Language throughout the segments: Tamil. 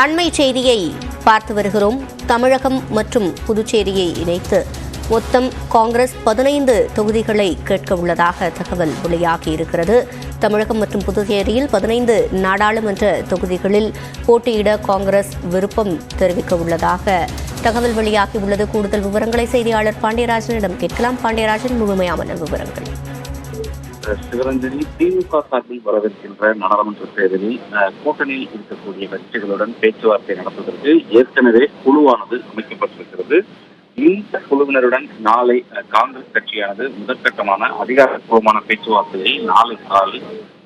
அண்மை செய்தியை பார்த்து வருகிறோம். தமிழகம் மற்றும் புதுச்சேரியை இணைத்து மொத்தம் காங்கிரஸ் பதினைந்து தொகுதிகளை கேட்க உள்ளதாக தகவல் வெளியாகி இருக்கிறது. தமிழகம் மற்றும் புதுச்சேரியில் பதினைந்து நாடாளுமன்ற தொகுதிகளில் போட்டியிட காங்கிரஸ் விருப்பம் தெரிவிக்க உள்ளதாக தகவல் வெளியாகி உள்ளது. கூடுதல் விவரங்களை செய்தியாளர் பாண்டியராஜனிடம் கேட்கலாம். பாண்டியராஜன் முழுமையான விவரங்கள். சிவரஞ்சனி திமுக சார்பில் வரவிருக்கின்ற நாடாளுமன்ற தேர்தலில் கூட்டணியில் இருக்கக்கூடிய கட்சிகளுடன் பேச்சுவார்த்தை நடத்துவதற்கு ஏற்கனவே குழுவானது அமைக்கப்பட்டிருக்கிறது. இந்த குழுவினருடன் நாளை அஹ், காங்கிரஸ் கட்சியானது முதற்கட்டமான அதிகாரப்பூர்வமான பேச்சுவார்த்தையை நாளை காலை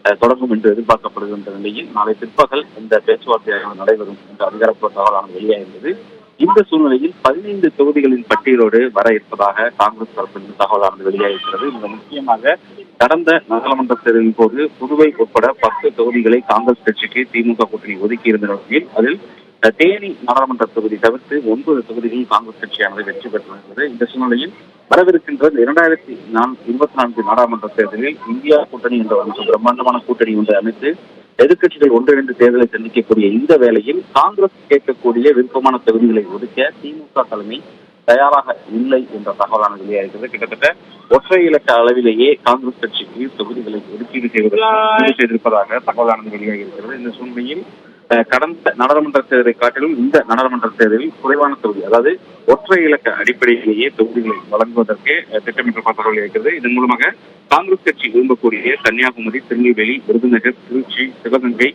அஹ், தொடங்கும் என்று எதிர்பார்க்கப்படுகின்ற நிலையில் நாளை பிற்பகல் இந்த பேச்சுவார்த்தையாக நடைபெறும் என்ற அதிகாரப்பூர்வ தகவலான வெளியாகியுள்ளது. இந்த சூழ்நிலையில் பதினைந்து தொகுதிகளின் பட்டியலோடு வர இருப்பதாக காங்கிரஸ் தரப்பில் தகவலானது வெளியாகிறது மிக முக்கியமாக கடந்த நாடாளுமன்ற தேர்தலின் போது புதுவை உட்பட பத்து தொகுதிகளை காங்கிரஸ் கட்சிக்கு திமுக கூட்டணி ஒதுக்கி இருந்த நிலையில் அதில் தேனி நாடாளுமன்ற தொகுதி தவிர்த்து ஒன்பது தொகுதிகளில் காங்கிரஸ் கட்சியானது வெற்றி பெற்றிருக்கிறது. இந்த சூழ்நிலையில் வரவிருக்கின்ற இரண்டாயிரத்தி நான்கு இருபத்தி நான்கு நாடாளுமன்ற தேர்தலில் இந்தியா கூட்டணி என்ற ஒரு பிரம்மாண்டமான கூட்டணி ஒன்றை அமைத்து எதிர்க்கட்சிகள் ஒன்றிணைந்து தேர்தலை சந்திக்கக்கூடிய இந்த வேளையில் காங்கிரஸ் கேட்கக்கூடிய விருப்பமான தொகுதிகளை ஒதுக்க திமுக தலைமை தயாராக இல்லை என்ற தகவலானது வெளியாகிறது. கிட்டத்தட்ட ஒற்றை இலக்க அளவிலேயே காங்கிரஸ் கட்சிக்கு தொகுதிகளை ஒதுக்கீடு செய்வதற்கு செய்திருப்பதாக தகவலானது வெளியாகிருக்கிறது இந்த சூழ்நிலையில் கடந்த நாடாளுமன்ற தேர்தலை காட்டிலும் இந்த நாடாளுமன்ற தேர்தலில் குறைவான தொகுதி அதாவது ஒற்றை இலக்க அடிப்படையிலேயே தொகுதிகளை வழங்குவதற்கு அஹ், இருக்கிறது. இதன் மூலமாக காங்கிரஸ் கட்சி விரும்பக்கூடிய கன்னியாகுமரி திருநெல்வேலி விருதுநகர் திருச்சி சிவகங்கை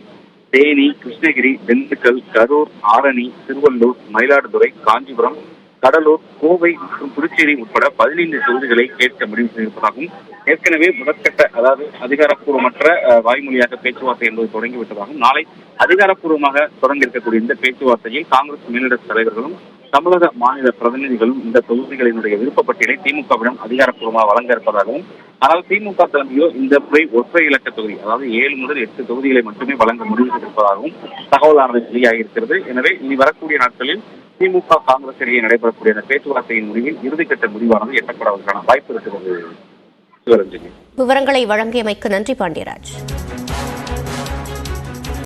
தேனி கிருஷ்ணகிரி திண்டுக்கல் கரூர் ஆரணி திருவள்ளூர் மயிலாடுதுறை காஞ்சிபுரம் கடலூர் கோவை மற்றும் புதுச்சேரி உட்பட பதினைந்து தொகுதிகளை கேட்க முடிவு செய்திருப்பதாகவும் ஏற்கனவே முதற்கட்ட அதாவது அதிகாரப்பூர்வமற்ற வாய்மொழியாக பேச்சுவார்த்தை என்பது தொடங்கிவிட்டதாகவும் நாளை அதிகாரப்பூர்வமாக தொடங்க இருக்கக்கூடிய இந்த பேச்சுவார்த்தையில் காங்கிரஸ் மேலிட தலைவர்களும் தமிழக மாநில பிரதிநிதிகளும் இந்த தொகுதிகளினுடைய விருப்பப்பட்டியலை திமுகவிடம் அதிகாரப்பூர்வமாக வழங்க இருப்பதாகவும் ஆனால் திமுக தலைமையோ இந்த முறை ஒற்றை இலக்க தொகுதி அதாவது ஏழு முதல் எட்டு தொகுதிகளை மட்டுமே வழங்க முடிவு செய்திருப்பதாகவும் தகவலானது வெளியாகியிருக்கிறது. எனவே இனி வரக்கூடிய நாட்களில் திமுக காங்கிரஸ் இடையே நடைபெறக்கூடிய அந்த பேச்சுவார்த்தையின் முடிவில் இறுதிக்கட்ட முடிவானது எட்டப்படுவதற்கான வாய்ப்பு இருக்கிறது. விவரங்களை வழங்கியமைக்கு நன்றி பாண்டியராஜ்.